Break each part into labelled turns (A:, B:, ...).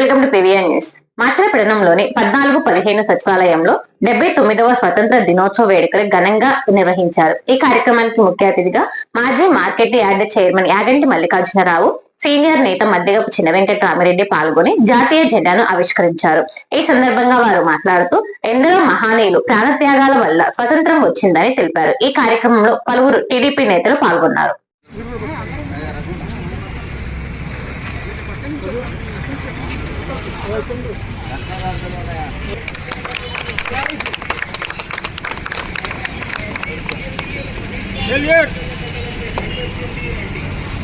A: Welcome to PVN news మాచలపట్నంలోని పద్నాలుగు పదిహేను సచివాలయంలో డెబ్బై తొమ్మిదవ స్వతంత్ర దినోత్సవ వేడుకలు ఘనంగా నిర్వహించారు. ఈ కార్యక్రమానికి ముఖ్య అతిథిగా మాజీ market yard chairman Yaganti Mallikarjunarao senior నేత మధ్యగపు చిన్న వెంకటరామిరెడ్డి పాల్గొని జాతీయ జెండాను ఆవిష్కరించారు. ఈ సందర్భంగా వారు మాట్లాడుతూ ఎందరో మహానీయులు ప్రాణత్యాగాల వల్ల స్వతంత్రం వచ్చిందని తెలిపారు. ఈ కార్యక్రమంలో పలువురు టీడీపీ నేతలు పాల్గొన్నారు.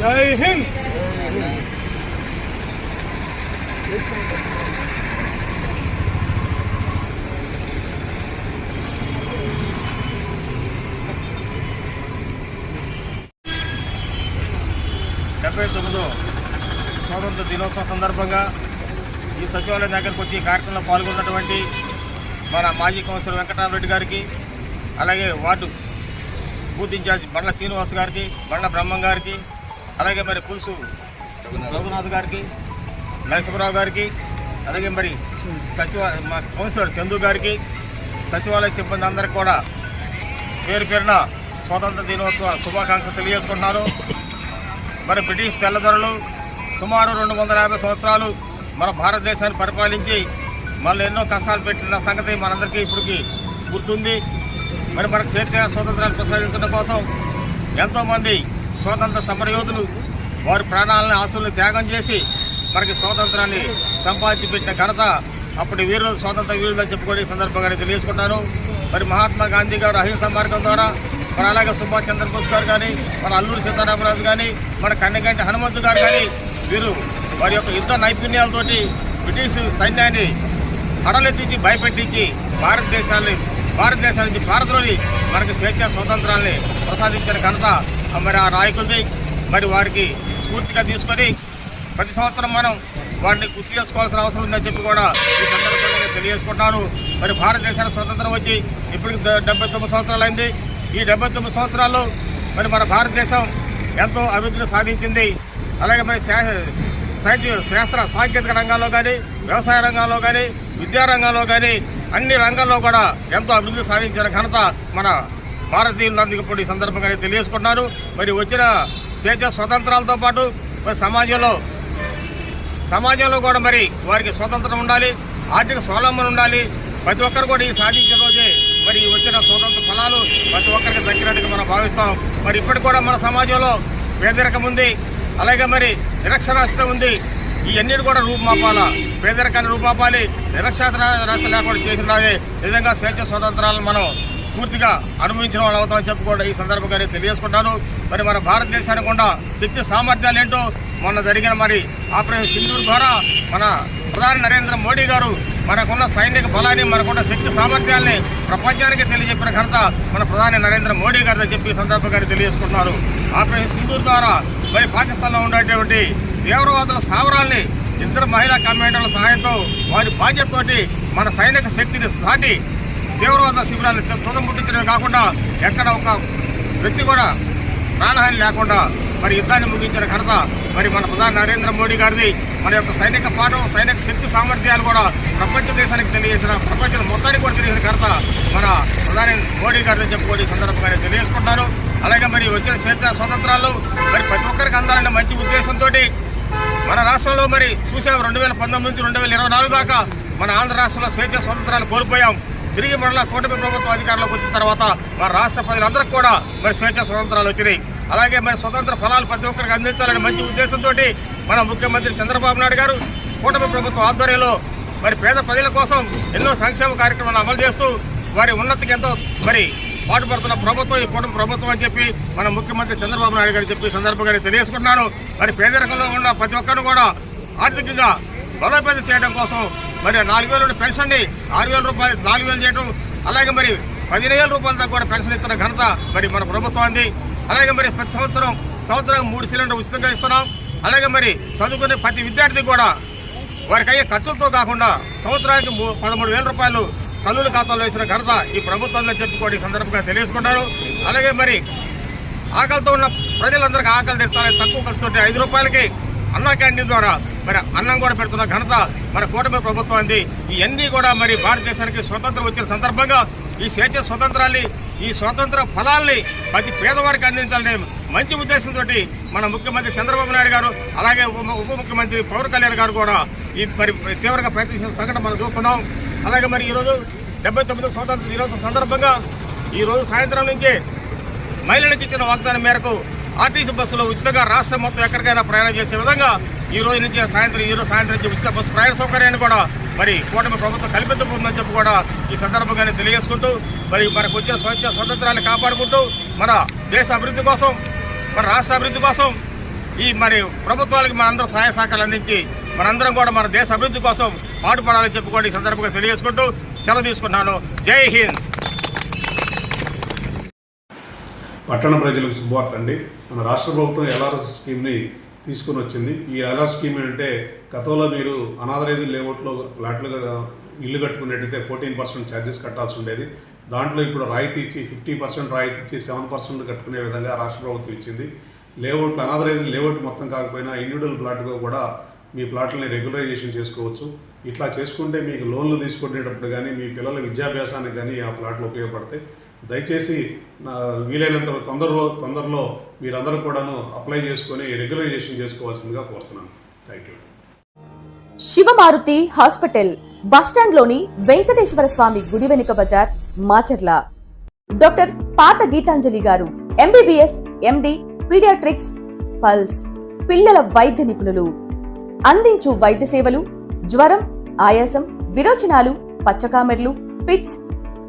B: जय हिंद డెబ్బై తొమ్మిదో స్వాతంత్ర దినోత్సవం సందర్భంగా ఈ సచివాలయం దగ్గరకు వచ్చి ఈ కార్యక్రమంలో పాల్గొన్నటువంటి మన మాజీ కౌన్సిలర్ వెంకటరామరెడ్డి గారికి అలాగే ward booth incharge Bandla Srinivas గారికి బండ్ల బ్రహ్మం గారికి అలాగే మరి పులుసు రఘునాథ్ గారికి నరసింహరావు గారికి అలాగే మరి సచివ మా కౌన్సిలర్ చందు గారికి సచివాలయ సిబ్బంది అందరికి కూడా పేరు పేరున స్వాతంత్ర దినోత్సవ శుభాకాంక్షలు తెలియజేసుకుంటున్నాను. మరి బ్రిటిష్ తెల్లదొరలు సుమారు రెండు వందల యాభై సంవత్సరాలు మన భారతదేశాన్ని పరిపాలించి మనల్ని ఎన్నో కష్టాలు పెట్టిన సంగతి మనందరికీ ఇప్పటికి గుర్తుంది. మరి మనకు స్వేచ్ఛ స్వాతంత్రాన్ని ప్రసాదించడం కోసం ఎంతోమంది స్వాతంత్ర సమరయోధులు వారి ప్రాణాలను ఆస్తులను త్యాగం చేసి మనకి స్వాతంత్రాన్ని సంపాదించి పెట్టిన ఘనత అప్పటి వీరులు స్వాతంత్ర వీరులు చెప్పుకొని సందర్భంగా నేను తెలియజేసుకుంటాను. మరి మహాత్మా గాంధీ గారు అహింస మార్గం ద్వారా మరి అలాగే సుభాష్ చంద్రబోస్ గారు కానీ మన అల్లూరి సీతారామరాజు కానీ మన కన్నెగంటి హనుమంతు గారు కానీ వీరు వారి యొక్క యుద్ధ నైపుణ్యాలతోటి బ్రిటిష్ సైన్యాన్ని కడలెత్తించి భయపెట్టించి భారతదేశాన్ని భారతదేశం నుంచి భారత్లోని మనకి స్వేచ్ఛ స్వాతంత్రాన్ని ప్రసాదించిన ఘనత మరి ఆ నాయకులది. మరి వారికి స్ఫూర్తిగా తీసుకొని ప్రతి సంవత్సరం మనం వారిని గుర్తు చేసుకోవాల్సిన అవసరం ఉందని చెప్పి కూడా ఈ సందర్భంగా తెలియజేసుకుంటాను. మరి భారతదేశానికి స్వతంత్రం వచ్చి ఇప్పటికి డెబ్బై తొమ్మిది సంవత్సరాలు అయింది. ఈ డెబ్బై తొమ్మిది సంవత్సరాల్లో మరి మన భారతదేశం ఎంతో అభివృద్ధిని సాధించింది. అలాగే మరి శాస్త్ర సాంకేతిక రంగాల్లో కానీ వ్యవసాయ రంగంలో కానీ విద్యా రంగంలో కానీ అన్ని రంగాల్లో కూడా ఎంతో అభివృద్ధి సాధించిన ఘనత మన భారతీయులందరికీ ఇప్పుడు ఈ సందర్భంగా తెలియజేసుకుంటున్నారు మరి వచ్చిన స్వేచ్ఛ స్వతంత్రాలతో పాటు మరి సమాజంలో సమాజంలో కూడా మరి వారికి స్వతంత్రం ఉండాలి ఆర్థిక స్వావలంబన ఉండాలి. ప్రతి ఒక్కరు కూడా ఈ సాధించిన రోజే మరి వచ్చిన స్వతంత్ర ఫలాలు ప్రతి ఒక్కరికి దక్కినట్టుగా మనం భావిస్తాం. మరి ఇప్పటికి కూడా మన సమాజంలో పేదరికం ఉంది. అలాగే మరి నిరక్షరాస్యత ఉంది. ఇవన్నీ కూడా రూపుమాపాల. పేదరికాన్ని రూపుమాపాలి. నిరక్షరాస్యత లేకుండా చేసినవే నిజంగా స్వేచ్ఛ స్వతంత్రాలను మనం పూర్తిగా అనుభవించిన వాళ్ళు అవుతామని చెప్పుకోవడం ఈ సందర్భంగా నేను తెలియజేసుకుంటాను. మరి మన భారతదేశానికి కూడా శక్తి సామర్థ్యాలు ఏంటో మొన్న జరిగిన మరి ఆపరేషన్ సింధూర్ ద్వారా మన ప్రధాని నరేంద్ర మోడీ గారు మనకున్న సైనిక బలాన్ని మనకున్న శక్తి సామర్థ్యాన్ని ప్రపంచానికి తెలియజెప్పిన ఘనత మన ప్రధాని నరేంద్ర మోడీ గారితో చెప్పి సందర్భంగా తెలియజేసుకుంటున్నారు. ఆపరేషన్ సింధూర్ ద్వారా మరి పాకిస్తాన్లో ఉండేటువంటి తీవ్రవాదుల స్థావరాల్ని ఇద్దరు మహిళా కమాండర్ల సహాయంతో వారి బాధ్యతతోటి మన సైనిక శక్తిని సాటి తీవ్రవాద శిబిరాన్ని తుదముట్టించడమే కాకుండా ఎక్కడ ఒక వ్యక్తి కూడా ప్రాణహాని లేకుండా మరి యుద్ధాన్ని ముగించిన ఘనత మరి మన ప్రధాని నరేంద్ర మోడీ గారిని మన యొక్క సైనిక పాఠం సైనిక శక్తి సామర్థ్యాలు కూడా ప్రపంచ దేశానికి తెలియజేసిన ప్రపంచం మొత్తానికి కూడా తెలియజేసిన ఘనత మన ప్రధాని మోడీ గారిని చెప్పుకోవడం సందర్భంగా నేను అలాగే మరి వచ్చిన స్వేచ్ఛ స్వతంత్రాలు మరి ప్రతి ఒక్కరికి అందాలనే మంచి ఉద్దేశంతో మన రాష్ట్రంలో మరి చూసాం రెండు వేల పంతొమ్మిది నుంచి రెండు వేల ఇరవై నాలుగు దాకా మన ఆంధ్ర రాష్ట్రంలో స్వేచ్ఛ స్వతంత్రాలు కోల్పోయాం. తిరిగి మరలా కూటమి ప్రభుత్వం అధికారంలోకి వచ్చిన తర్వాత మన రాష్ట్ర ప్రజలందరికీ కూడా మరి స్వేచ్ఛ స్వతంత్రాలు వచ్చినాయి. అలాగే మరి స్వతంత్ర ఫలాలు ప్రతి ఒక్కరికి అందించాలనే మంచి ఉద్దేశంతో మన ముఖ్యమంత్రి చంద్రబాబు నాయుడు గారు కూటమి ప్రభుత్వం ఆధ్వర్యంలో మరి పేద ప్రజల కోసం ఎన్నో సంక్షేమ కార్యక్రమాలు అమలు చేస్తూ వారి ఉన్నతికి ఎంతో మరి పాటుపడుతున్న ప్రభుత్వం ఈ కూటమి ప్రభుత్వం అని చెప్పి మన ముఖ్యమంత్రి చంద్రబాబు నాయుడు గారు చెప్పి సందర్భంగా తెలియజేసుకుంటున్నాను. మరి పేదరికంలో ఉన్న ప్రతి ఒక్కరిని కూడా ఆర్థికంగా బలోపేతం చేయడం కోసం మరి నాలుగు వేల నుండి పెన్షన్ని ఆరు వేల రూపాయలు నాలుగు వేలు చేయడం అలాగే మరి పదిహేను వేల రూపాయలతో కూడా పెన్షన్ ఇస్తున్న ఘనత మరి మన ప్రభుత్వం అంది అలాగే మరి ప్రతి సంవత్సరం సంవత్సరానికి మూడు సిలిండర్ ఉచితంగా ఇస్తున్నాం. అలాగే మరి చదువుకునే ప్రతి విద్యార్థి కూడా వారికి అయ్యే ఖర్చులతో కాకుండా సంవత్సరానికి మూ- పదమూడు వేల రూపాయలు తల్లుల ఖాతాలో వేసిన ఘనత ఈ ప్రభుత్వంలో చెప్పుకోవడం సందర్భంగా తెలియజేసుకున్నారు అలాగే మరి ఆకలితో ఉన్న ప్రజలందరికీ ఆకలి తీర్చాలని తక్కువ ఖర్చుతో ఐదు రూపాయలకి అన్నా క్యాంటీన్ ద్వారా మరి అన్నం కూడా పెడుతున్న ఘనత మన కూటమి ప్రభుత్వం అంది. ఇవన్నీ కూడా మరి భారతదేశానికి స్వతంత్రం వచ్చిన సందర్భంగా ఈ స్వేచ్ఛ స్వతంత్రాన్ని ఈ స్వతంత్ర ఫలాల్ని ప్రతి పేదవారికి అందించాలనే మంచి ఉద్దేశంతో మన ముఖ్యమంత్రి చంద్రబాబు నాయుడు గారు అలాగే ఉప ఉప ముఖ్యమంత్రి పవన్ కళ్యాణ్ గారు కూడా ఈ మరి తీవ్రంగా ప్రయత్నించిన సంఘటన మనం చూస్తున్నాం. అలాగే మరి ఈరోజు డెబ్బై తొమ్మిదో స్వాతంత్ర దినోత్సవం సందర్భంగా ఈరోజు సాయంత్రం నుంచే మహిళలకు ఇచ్చిన వాగ్దానం మేరకు ఆర్టీసీ బస్సులో ఉచితంగా రాష్ట్రం మొత్తం ఎక్కడికైనా ప్రయాణం చేసే విధంగా ఈ రోజు నుంచి సాయంత్రం ఈ రోజు సాయంత్రం నుంచి ఉచిత బస్సు ప్రయాణ సౌకర్యాన్ని కూడా మరి కూటమి ప్రభుత్వం కల్పించబోతుందని చెప్పి కూడా ఈ సందర్భంగానే తెలియజేసుకుంటూ మరి మనకు వచ్చే స్వచ్ఛ స్వతంత్రాన్ని కాపాడుకుంటూ మన దేశ అభివృద్ధి కోసం మన రాష్ట్ర అభివృద్ధి కోసం ఈ మరి ప్రభుత్వాలకు మనందరం సహాయ సహకారాలు అందించి మనందరం కూడా మన దేశ అభివృద్ధి కోసం పాటుపడాలని చెప్పి కూడా ఈ సందర్భంగా తెలియజేసుకుంటూ సెలవు తీసుకున్నాను జై హింద్!
C: పట్టణ ప్రజలకు శుభవార్త అండి. మన రాష్ట్ర ప్రభుత్వం ఎల్ఆర్ఎస్ స్కీమ్ని తీసుకుని వచ్చింది. ఈ ఎల్ఆర్ఎస్ స్కీమ్ ఏంటంటే గతంలో మీరు అనాథరైజ్ లేఅవుట్లో ప్లాట్లు ఇల్లు కట్టుకున్నట్టయితే ఫోర్టీన్ పర్సెంట్ ఛార్జెస్ కట్టాల్సి ఉండేది. దాంట్లో ఇప్పుడు రాయితీ ఇచ్చి ఫిఫ్టీ పర్సెంట్ రాయితీ ఇచ్చి సెవెన్ పర్సెంట్ కట్టుకునే విధంగా రాష్ట్ర ప్రభుత్వం ఇచ్చింది. లేఅవుట్లు అనాథరైజ్ లేఅవుట్ మొత్తం కాకపోయినా ఇండివిజువల్ ప్లాట్గా కూడా మీ ప్లాట్లని రెగ్యులరైజేషన్ చేసుకోవచ్చు. ఇట్లా చేసుకుంటే మీకు లోన్లు తీసుకునేటప్పుడు కానీ మీ పిల్లల విద్యాభ్యాసానికి కానీ ఆ ప్లాట్లు ఉపయోగపడతాయి. దయచేసి వీలైనంత తొందరలో తొందరలో మీరందరూ కూడాను అప్లై చేసుకొని రెగ్యులరైజేషన్ చేసుకోవాల్సిందిగా కోరుతున్నాను. థ్యాంక్ యూ
D: శివమారుతి హాస్పిటల్ బస్టాండ్లోని వెంకటేశ్వర స్వామి గుడి వెనుక బజార్ మాచర్ల. డాక్టర్ పాత గీతాంజలి గారు ఎంబీబీఎస్ ఎండి పీడియాట్రిక్స్ పల్స్ పిల్లల వైద్య నిపుణులు. అందించు వైద్య సేవలు జ్వరం ఆయాసం విరోచనాలు పచ్చకామెర్లు ఫిట్స్